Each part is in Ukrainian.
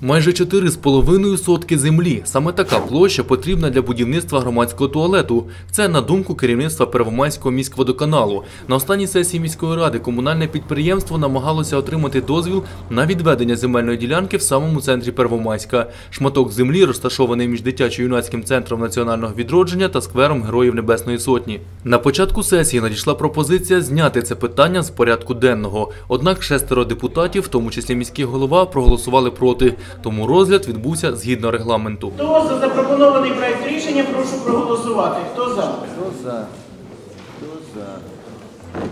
Майже 4,5 сотки землі. Саме така площа потрібна для будівництва громадського туалету. Це на думку керівництва Первомайського міськводоканалу. На останній сесії міської ради комунальне підприємство намагалося отримати дозвіл на відведення земельної ділянки в самому центрі Первомайська. Шматок землі розташований між дитячо-юнацьким центром національного відродження та сквером Героїв Небесної Сотні. На початку сесії надійшла пропозиція зняти це питання з порядку денного. Однак шестеро депутатів, в тому числі міський голова, проголосували проти. Тому розгляд відбувся згідно регламенту. Хто за запропонований проект рішення, прошу проголосувати. Хто за?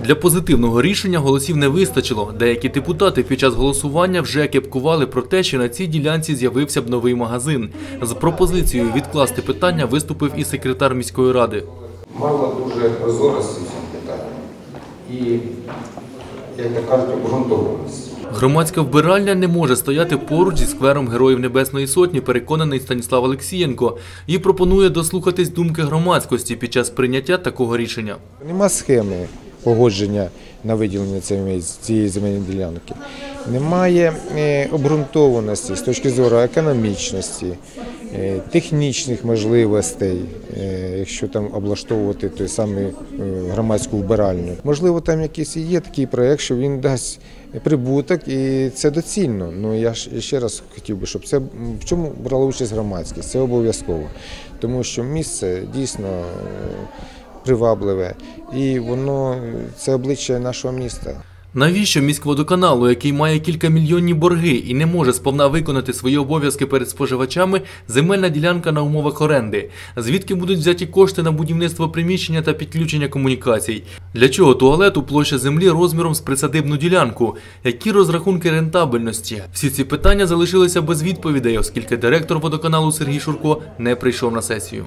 Для позитивного рішення голосів не вистачило. Деякі депутати під час голосування вже кепкували про те, що на цій ділянці з'явився б новий магазин. З пропозицією відкласти питання виступив і секретар міської ради. мало дуже прозорості питанні і, як то кажуть, обґрунтованості. Громадська вбиральня не може стояти поруч зі сквером Героїв Небесної Сотні, переконаний Станіслав Олексієнко, і пропонує дослухатись думки громадськості під час прийняття такого рішення. Нема схеми погодження на виділення цієї- цієї земельної ділянки. Немає е, обґрунтованості з точки зору економічності, технічних можливостей, е, якщо там облаштовувати той самий е, громадську вбиральню. Можливо, там якийсь і є такий проєкт, що він дасть прибуток, і це доцільно. Ну я ж ще раз хотів би, щоб це в чому брала участь громадськість. Це обов'язково, тому що місце дійсно. е, привабливе, і воно це обличчя нашого міста. Навіщо міськводоканалу, який має кількамільйонні борги і не може сповна виконати свої обов'язки перед споживачами, земельна ділянка на умовах оренди? Звідки будуть взяті кошти на будівництво приміщення та підключення комунікацій? Для чого туалету площа землі розміром з присадибну ділянку? Які розрахунки рентабельності? Всі ці питання залишилися без відповідей, оскільки директор водоканалу Сергій Шурко не прийшов на сесію.